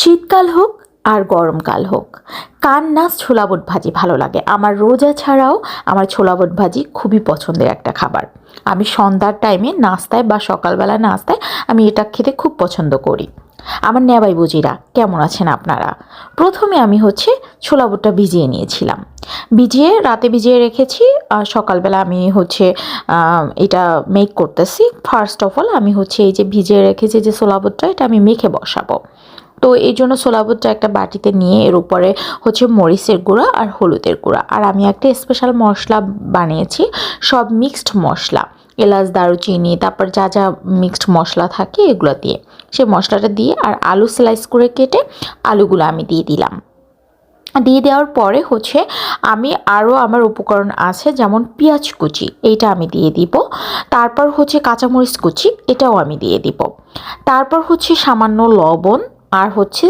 শীতকাল হোক আর গরমকাল হোক। কার না ছোলা বুট ভাজি ভালো লাগে? আমার রোজা ছাড়াও আমার ছোলা বুট ভাজি খুবই পছন্দের একটা খাবার। আমি সন্ধ্যার টাইমে নাস্তায় বা সকালবেলা নাস্তায় আমি এটা খেতে খুব পছন্দ করি। আমার নেবাই বুজিরা, কেমন আছেন আপনারা? প্রথমে আমি হচ্ছে ছোলা বুটটা ভিজিয়ে নিয়েছিলাম। ভিজিয়ে, রাতে ভিজিয়ে রেখেছি। আর সকালবেলা আমি হচ্ছে এটা মেক করতেছি। ফার্স্ট অফ অল আমি হচ্ছে এই যে ভিজিয়ে রেখেছি যে ছোলা বুটটা, এটা আমি মেখে বসাবো। তো এই জন্য ছোলাবুটটা একটা বাটিতে নিয়ে এর উপরে হচ্ছে মরিচের গুঁড়া আর হলুদের গুঁড়া। আর আমি একটা স্পেশাল মশলা বানিয়েছি, সব মিক্সড মশলা। এলাচ, দারুচিনি, তারপর যা যা মিক্সড মশলা থাকে এগুলো দিয়ে। সেই মশলাটা দিয়ে আর আলু স্লাইস করে কেটে আলুগুলো আমি দিয়ে দিলাম। দিয়ে দেওয়ার পরে হচ্ছে আমি আরও আমার উপকরণ আছে যেমন পেঁয়াজ কুচি, এইটা আমি দিয়ে দিব। তারপর হচ্ছে কাঁচামরিচ কুচি, এটাও আমি দিয়ে দিব। তারপর হচ্ছে সামান্য লবণ আর হচ্ছে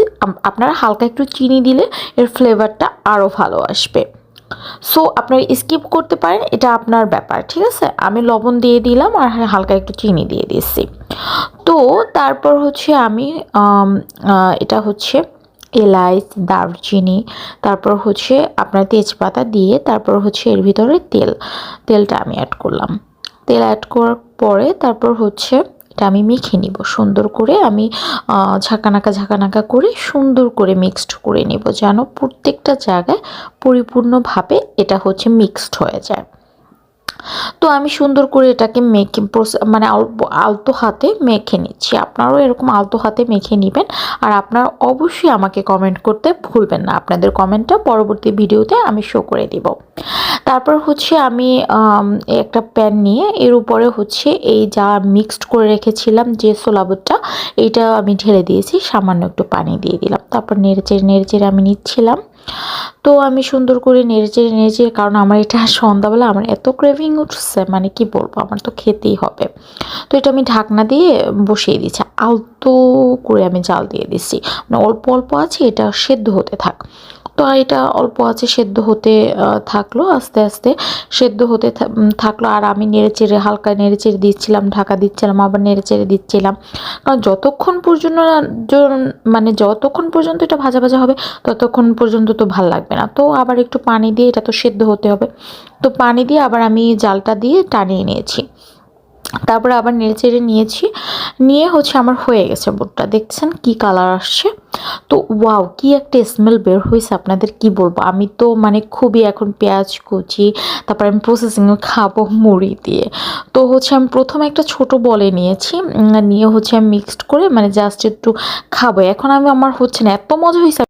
আপনারা হালকা একটু চিনি দিলে এর ফ্লেভারটা আরও ভালো আসবে। সো আপনারা স্কিপ করতে পারেন, এটা আপনার ব্যাপার, ঠিক আছে? আমি লবণ দিয়ে দিলাম আর হালকা একটু চিনি দিয়ে দিচ্ছি তো, তারপর হচ্ছে আমি এটা হচ্ছে এলাচ দারচিনি, তারপর হচ্ছে আপনার তেজপাতা দিয়ে, তারপর হচ্ছে এর ভিতরে তেল, তেলটা আমি অ্যাড করলাম। তেল অ্যাড করার পরে তারপর হচ্ছে এটা আমি মেখে নিব। সুন্দর করে আমি ঝাঁকানাকা ঝাঁকানাকা করে সুন্দর করে মিক্সড করে নিব যেন প্রত্যেকটা জায়গায় পরিপূর্ণভাবে এটা হচ্ছে মিক্সড হয়ে যায়। তো আমি সুন্দর করে এটাকে মেখে মানে আলতো হাতে মেখে নিচ্ছি। আপনারাও এরকম আলতো হাতে মেখে নেবেন আর আপনারা অবশ্যই আমাকে কমেন্ট করতে ভুলবেন না। আপনাদের কমেন্টটা পরবর্তী ভিডিওতে আমি শো করে দিব। তারপর হচ্ছে আমি একটা প্যান নিয়ে এর উপরে হচ্ছে এই যা মিক্সড করে রেখেছিলাম যে সোলাবুটটা, এইটা আমি ঢেলে দিয়েছি, সামান্য একটু পানি দিয়ে দিলাম। তারপর নেড়েচেড়ে নেড়েচেড়ে আমি নিচ্ছিলাম। তো আমি সুন্দর করে নেড়েচেড়ে নেড়েচেড়ে, কারণ আমার এটা সন্ধ্যাবেলা, আমার এত ক্রেভিং উঠছে মানে কি বলব, আমার তো খেতেই হবে। তো এটা আমি ঢাকনা দিয়ে বসিয়ে দিচ্ছি আলতো করে আমি জাল দিয়ে দিচ্ছি। মানে অল্প অল্প আছে, এটা সেদ্ধ হতে থাক। তো এটা অল্প আছে, সেদ্ধ হতে থাকল আস্তে আস্তে। সেদ্ধ হতে থাকল আর আমি নেড়েচেড়ে হালকা নেড়েচেড়ে দিচ্ছিলাম, ঢাকা দিচ্ছিলাম, আবার নেড়েচেড়ে দিচ্ছিলাম। কারণ যতক্ষণ পর্যন্ত মানে যতক্ষণ পর্যন্ত এটা ভাজা ভাজা হবে, ততক্ষণ পর্যন্ত তো ভালো লাগবে না। তো আবার একটু পানি দিয়ে এটা তো সেদ্ধ হতে হবে। তো পানি দিয়ে আবার আমি জালটা দিয়ে টানিয়ে নিয়েছি। তারপরে আবার নেড়েচেড়ে নিয়েছি। নিয়ে হচ্ছে আমার হয়ে গেছে বুটটা। দেখছেন কি কালার আসছে? তো ওয়াও কি একটা স্মেল বের হয়েছে আপনাদের কি বলব? আমি তো মানে খুবই এখন পেঁয়াজ কুচি, তারপর আমি প্রসেসিংয়ে খাব মুড়ি দিয়ে। তো হচ্ছে আমি প্রথমে একটা ছোট বলে নিয়েছি নিয়ে হচ্ছে আমি মিক্সড করে মানে জাস্ট একটু খাব। এখন আমি আমার হচ্ছে না, এত মজা হয়েছে